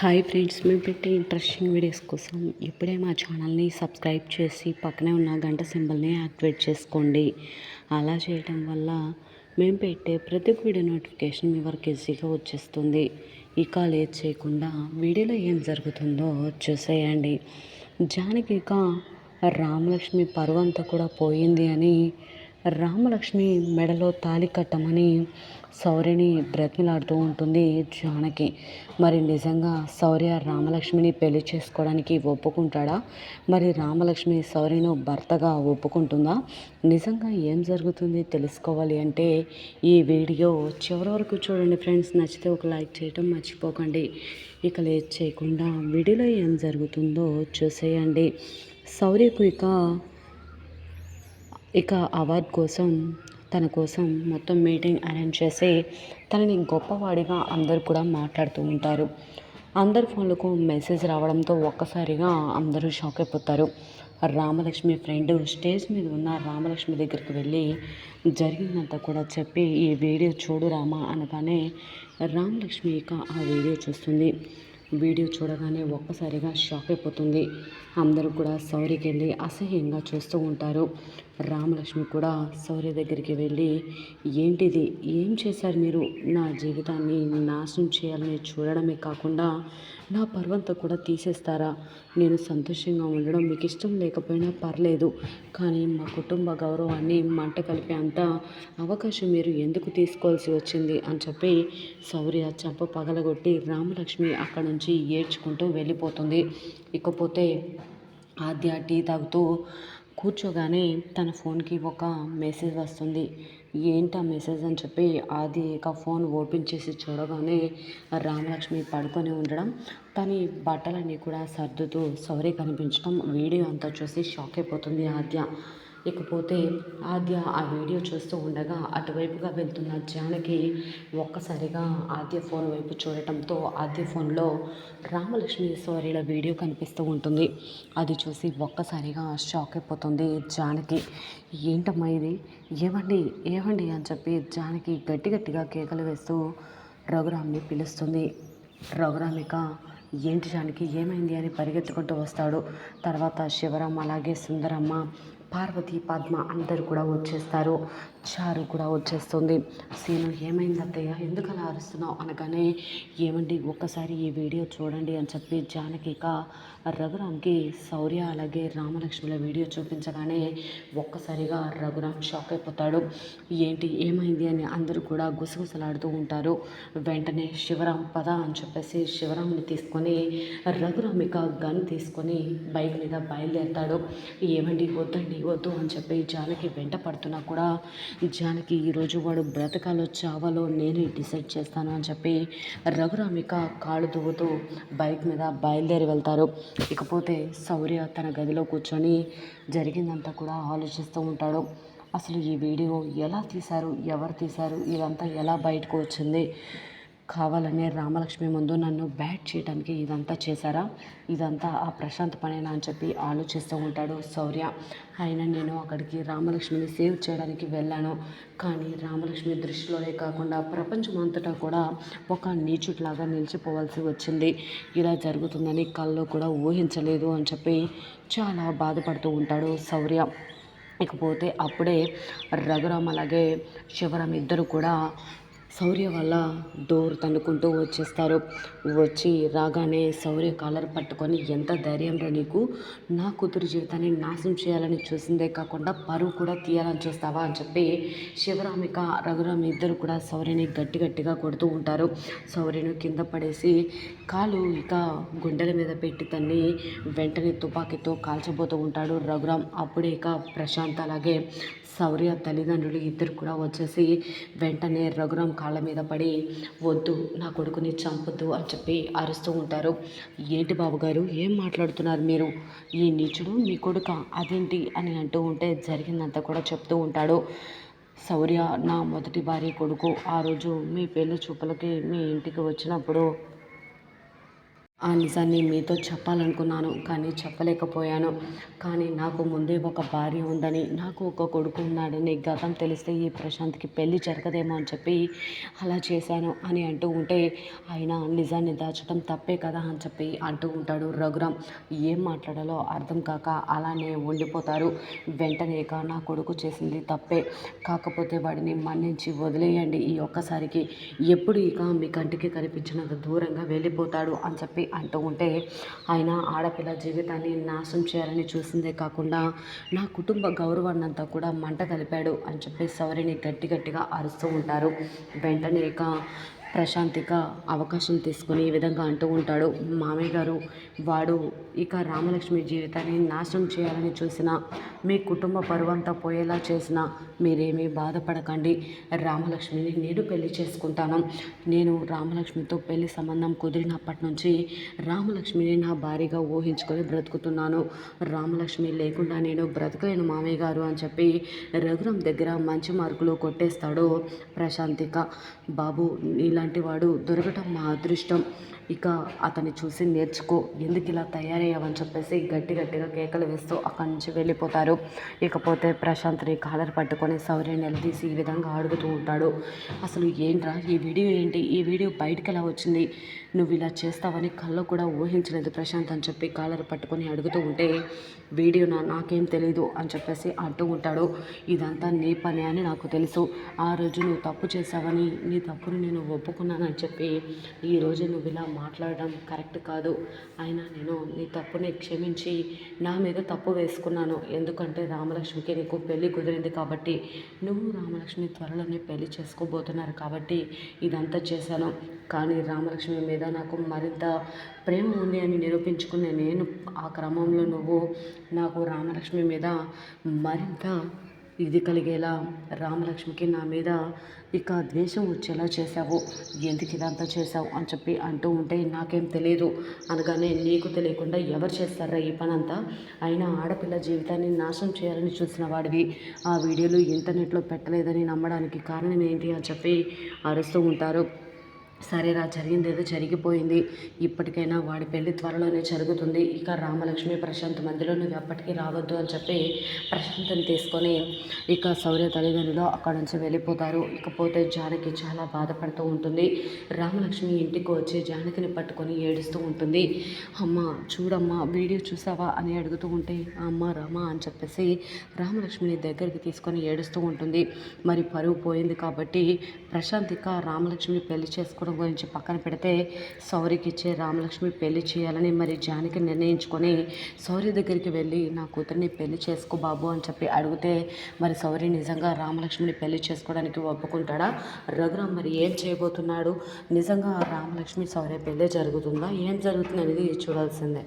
Hi friends మేము పెట్టే interesting videos కోసం ఇప్పుడే మా ఛానల్ని సబ్స్క్రైబ్ చేసి పక్కనే ఉన్న గంట సింబల్ని యాక్టివేట్ చేసుకోండి. అలా చేయడం వల్ల మేము పెట్టే ప్రతి ఒక్క వీడియో నోటిఫికేషన్ మీ వరకు ఈజీగా వచ్చేస్తుంది. ఇక లేట్ చేయకుండా వీడియోలో ఏం జరుగుతుందో చూసేయండి. జానకి ఇక రామలక్ష్మి అంతా కూడా పోయింది అని రామలక్ష్మి మెడలో తాళి కట్టమని శౌర్యని బ్రతిమిలాడుతూ ఉంటుంది జానకి. మరి నిజంగా శౌర్య రామలక్ష్మిని పెళ్ళి చేసుకోవడానికి ఒప్పుకుంటాడా? మరి రామలక్ష్మి శౌర్యను భర్తగా ఒప్పుకుంటుందా? నిజంగా ఏం జరుగుతుంది తెలుసుకోవాలి అంటే ఈ వీడియో చివరి వరకు చూడండి ఫ్రెండ్స్. నచ్చితే ఒక లైక్ చేయటం మర్చిపోకండి. ఇక లేట్ చేయకుండా వీడియోలో ఏం జరుగుతుందో చూసేయండి. శౌర్యకు ఇక ఇక అవార్డ్ కోసం తన కోసం మొత్తం మీటింగ్ అరేంజ్ చేసి తనని గొప్పవాడిగా అందరు కూడా మాట్లాడుతూ ఉంటారు. అందరి ఫోన్లకు మెసేజ్ రావడంతో ఒక్కసారిగా అందరూ షాక్ అయిపోతారు. రామలక్ష్మి ఫ్రెండ్ స్టేజ్ మీద ఉన్న రామలక్ష్మి దగ్గరికి వెళ్ళి జరిగిందంతా కూడా చెప్పి ఈ వీడియో చూడు రామా అనగానే రామలక్ష్మి ఇక ఆ వీడియో చూస్తుంది. వీడియో చూడగానే ఒక్కసారిగా షాక్ అయిపోతుంది. అందరూ కూడా సౌరికి వెళ్ళి అసహ్యంగా చూస్తూ ఉంటారు. రామలక్ష్మి కూడా శౌర్య దగ్గరికి వెళ్ళి ఏంటిది? ఏం చేశారు మీరు? నా జీవితాన్ని నాశనం చేయాలని చూడడమే కాకుండా నా పర్వంతా కూడా తీసేస్తారా? నేను సంతోషంగా ఉండడం మీకు ఇష్టం లేకపోయినా పర్లేదు కానీ మా కుటుంబ గౌరవాన్ని మంట కలిపే అంత అవకాశం మీరు ఎందుకు తీసుకోవాల్సి వచ్చింది? అని చెప్పి శౌర్య చంప పగలగొట్టి రామలక్ష్మి అక్కడ నుంచి ఏడ్చుకుంటూ వెళ్ళిపోతుంది. ఇకపోతే ఆద్య టీ తాగుతూ కూర్చోగానే తన ఫోన్కి ఒక మెసేజ్ వస్తుంది. ఏంటి ఆ మెసేజ్? అని చెప్పి ఆది ఇక ఫోన్ ఓపెన్ చేసి చూడగానే రామలక్ష్మి పడుకొని ఉండడం తన బట్టలన్నీ కూడా సర్దుతూ సౌరి కనిపించడం వీడియో అంతా చూసి షాక్ అయిపోతుంది ఆద్య. ఇకపోతే ఆద్య ఆ వీడియో చూస్తూ ఉండగా అటువైపుగా వెళ్తున్న జానకి ఒక్కసారిగా ఆద్య ఫోన్ వైపు చూడటంతో ఆద్య ఫోన్లో రామలక్ష్మి సౌర్యుల వీడియో కనిపిస్తూ ఉంటుంది. అది చూసి ఒక్కసారిగా షాక్ అయిపోతుంది జానకి. ఏంటమ్మా ఇది? ఏమండి ఏమండి అని చెప్పి జానకి గట్టి గట్టిగా కేకలు వేస్తూ రఘురామ్ని పిలుస్తుంది. రఘురామిక ఏంటి జానకి? ఏమైంది? అని పరిగెత్తుకుంటూ వస్తాడు. తర్వాత శివరాం అలాగే సుందరమ్మ పార్వతి పద్మ అందరు కూడా వచ్చేస్తారు. చారు కూడా వచ్చేస్తుంది. సీను ఏమైంది అత్తయ్య? ఎందుకు అలా అరుస్తున్నావు అనగానే ఏమండి ఒక్కసారి ఈ వీడియో చూడండి అని చెప్పి జానకిక రఘురామ్కి శౌర్య అలాగే రామలక్ష్మిల వీడియో చూపించగానే ఒక్కసారిగా రఘురామ్ షాక్ అయిపోతాడు. ఏంటి ఏమైంది? అని అందరూ కూడా గుసగుసలాడుతూ ఉంటారు. వెంటనే శివరాం పద అని చెప్పేసి శివరాంని తీసుకొని రఘురామిక గన్ తీసుకొని బైక్ మీద బయలుదేరుతాడు. ఏమండి వద్దండి వద్దు అని చెప్పి జానకి వెంట పడుతున్నా కూడా జానకి ఈరోజు వాడు బ్రతకాలో చావాలో నేనే డిసైడ్ చేస్తాను అని చెప్పి రఘురామిక కాళ్ళు దువ్వుతూ బైక్ మీద బయలుదేరి వెళ్తారు. ఇకపోతే శౌర్య తన గదిలో కూర్చొని జరిగిందంతా కూడా ఆలోచిస్తూ ఉంటాడు. అసలు ఈ వీడియో ఎలా తీశారు? ఎవరు తీశారు? ఇదంతా ఎలా బయటకు వచ్చింది? కావాలనే రామలక్ష్మి ముందు నన్ను బ్యాట్ చేయడానికి ఇదంతా చేశారా? ఇదంతా ఆ ప్రశాంత్ పనేనా అని చెప్పి ఆలోచిస్తూ ఉంటాడు శౌర్య. అయినా నేను అక్కడికి రామలక్ష్మిని సేవ్ చేయడానికి వెళ్ళాను. కానీ రామలక్ష్మి దృష్టిలోనే కాకుండా ప్రపంచం అంతటా కూడా ఒక నీచుట్లాగా నిలిచిపోవాల్సి వచ్చింది. ఇలా జరుగుతుందని కళ్ళు కూడా ఊహించలేదు అని చెప్పి చాలా బాధపడుతూ ఉంటాడు శౌర్య. ఇకపోతే అప్పుడే రఘురామ్ అలాగే శివరామ్ ఇద్దరు కూడా శౌర్య వల్ల డోర్ తన్నుకుంటూ వచ్చేస్తారు. వచ్చి రాగానే శౌర్య కాలర్ పట్టుకొని ఎంత ధైర్యం రా నీకు? నా కూతురు జీవితాన్ని నాశనం చేయాలని చూసిందే కాకుండా పరువు కూడా తీయాలని చూస్తావా? అని చెప్పి శివరామిక రఘురామి ఇద్దరు కూడా శౌర్యని గట్టి గట్టిగా కొడుతూ ఉంటారు. శౌర్యను కింద పడేసి కాలు ఇక గుండెల మీద పెట్టి తన్ని వెంటనే తుపాకీతో కాల్చబోతూ ఉంటాడు రఘురామ్. అప్పుడే ఇక ప్రశాంత్ అలాగే శౌర్య తల్లిదండ్రులు ఇద్దరు కూడా వచ్చేసి వెంటనే రఘురామ్ కాళ్ళ మీద పడి వద్దు నా కొడుకుని చంపొద్దు అని చెప్పి అరుస్తూ ఉంటారు. ఏంటి బాబుగారు ఏం మాట్లాడుతున్నారు మీరు? ఈ నీచుడు మీ కొడుక? అదేంటి? అని అంటూ ఉంటే జరిగిందంతా కూడా చెప్తూ ఉంటాడు. శౌర్య నా మొదటి భార్య కొడుకు. ఆ రోజు మీ పెళ్ళి చూపులకి మీ ఇంటికి వచ్చినప్పుడు ఆ నిజాన్ని మీతో చెప్పాలనుకున్నాను కానీ చెప్పలేకపోయాను. కానీ నాకు ముందే ఒక భార్య ఉందని నాకు ఒక కొడుకు ఉన్నాడని గతం తెలిస్తే ఈ ప్రశాంత్కి పెళ్ళి జరగదేమో అని చెప్పి అలా చేశాను అని అంటూ ఉంటే ఆయన నిజాన్ని దాచడం తప్పే కదా అని చెప్పి అంటూ ఉంటాడు రఘురామ్. ఏం మాట్లాడాలో అర్థం కాక అలానే ఉండిపోతారు. వెంటనే ఇక నా కొడుకు చేసింది తప్పే. కాకపోతే వాడిని మన్నించి వదిలేయండి ఈ ఒక్కసారికి. ఎప్పుడు ఇక మీ కంటికి కనిపించినంత దూరంగా వెళ్ళిపోతాడు అని చెప్పి అంటూ ఉంటే ఆయన ఆడపిల్ల జీవితాన్ని నాశనం చేయాలని చూసిందే కాకుండా నా కుటుంబ గౌరవాన్నంతా కూడా మంట కలిపాడు అని చెప్పి సౌరిని గట్టి గట్టిగా అరుస్తూ ఉంటారు. వెంటనే ఇక ప్రశాంతిక అవకాశం తీసుకుని ఈ విధంగా అంటూ ఉంటాడు. మామయ్య గారు వాడు ఇక రామలక్ష్మి జీవితాన్ని నాశనం చేయాలని చూసిన మీ కుటుంబ పరువంతా పోయేలా చేసిన మీరేమీ బాధపడకండి. రామలక్ష్మిని నేను పెళ్ళి చేసుకుంటాను. నేను రామలక్ష్మితో పెళ్ళి సంబంధం కుదిరినప్పటి నుంచి రామలక్ష్మిని నా భార్యగా ఊహించుకొని బ్రతుకుతున్నాను. రామలక్ష్మి లేకుండా నేను బ్రతకలేను మామయ్య గారు అని చెప్పి రఘురం దగ్గర మంచి మార్కులు కొట్టేస్తాడు ప్రశాంతిక. బాబు ఇలాంటి వాడు దొరకటం మా అదృష్టం. ఇక అతన్ని చూసి నేర్చుకో ఎందుకు ఇలా తయారయ్యావని చెప్పేసి గట్టి గట్టిగా కేకలు వేస్తూ అక్కడి నుంచి వెళ్ళిపోతారు. ఇకపోతే ప్రశాంత్ని కాలర్ పట్టుకొని శౌర్య నిలదీసి ఈ విధంగా అడుగుతూ ఉంటాడు. అసలు ఏంట్రా ఈ వీడియో ఏంటి? ఈ వీడియో బయటకు ఎలా వచ్చింది? నువ్వు ఇలా చేస్తావని కళ్ళు కూడా ఊహించలేదు ప్రశాంత్ అని చెప్పి కాలర్ పట్టుకొని అడుగుతూ ఉంటే వీడియో నా నాకేం తెలీదు అని చెప్పేసి అంటూ ఉంటాడు. ఇదంతా నీ పని అని నాకు తెలుసు. ఆ రోజు నువ్వు తప్పు చేసావని నీ తప్పుని నేను ఒప్పుకున్నానని చెప్పి ఈరోజు నువ్వు ఇలా మాట్లాడడం కరెక్ట్ కాదు. అయినా నేను నీ తప్పుని క్షమించి నా మీద తప్పు వేసుకున్నాను. ఎందుకంటే రామలక్ష్మికి నీకు పెళ్ళి కుదిరింది కాబట్టి నువ్వు రామలక్ష్మి త్వరలోనే పెళ్ళి చేసుకోబోతున్నారు కాబట్టి ఇదంతా చేశాను. కానీ రామలక్ష్మి మీద నాకు మరింత ప్రేమ ఉంది అని నిరూపించుకునే నేను ఆ క్రమంలో నువ్వు నాకు రామలక్ష్మి మీద మరింత ఇది కలిగేలా రామలక్ష్మికి నా మీద ఇక ద్వేషం వచ్చేలా చేశావు. ఎందుకు ఇదంతా చేశావు అని చెప్పి అంటూ ఉంటే నాకేం తెలియదు అనగానే నీకు తెలియకుండా ఎవరు చేస్తారా ఈ పని అంతా అయినా ఆడపిల్ల జీవితాన్ని నాశనం చేయాలని చూసిన వాడివి. ఆ వీడియోలు ఇంటర్నెట్లో పెట్టలేదని నమ్మడానికి కారణం ఏంటి అని చెప్పి అరుస్తూ ఉంటారు. సరేరా జరిగింది ఏదో జరిగిపోయింది. ఇప్పటికైనా వాడి పెళ్ళి త్వరలోనే జరుగుతుంది. ఇక రామలక్ష్మి ప్రశాంత్ మధ్యలో నువ్వు ఎప్పటికీ రావద్దు అని చెప్పి ప్రశాంత్ని తీసుకొని ఇక సౌర్య తల్లిదండ్రులు అక్కడ నుంచి వెళ్ళిపోతారు. ఇకపోతే జానకి చాలా బాధపడుతూ ఉంటుంది. రామలక్ష్మి ఇంటికి వచ్చి జానకిని పట్టుకొని ఏడుస్తూ ఉంటుంది. అమ్మ చూడమ్మా వీడియో చూసావా అని అడుగుతూ ఉంటే అమ్మ రామా అని చెప్పేసి రామలక్ష్మిని దగ్గరికి తీసుకొని ఏడుస్తూ ఉంటుంది. మరి పరువు పోయింది కాబట్టి ప్రశాంత్ ఇక రామలక్ష్మిని పెళ్ళి చేసుకుని చేసుకోవడం గురించి పక్కన పెడితే సౌరికి ఇచ్చే రామలక్ష్మి పెళ్ళి చేయాలని మరి జానికి నిర్ణయించుకొని సౌరి దగ్గరికి వెళ్ళి నా కూతురిని పెళ్ళి చేసుకో బాబు అని చెప్పి అడిగితే మరి సౌరి నిజంగా రామలక్ష్మిని పెళ్ళి చేసుకోవడానికి ఒప్పుకుంటాడా? రఘురామ్ మరి ఏం చేయబోతున్నాడు? నిజంగా రామలక్ష్మి సౌర్య పెళ్ళే జరుగుతుందా? ఏం జరుగుతుంది అనేది చూడాల్సిందే.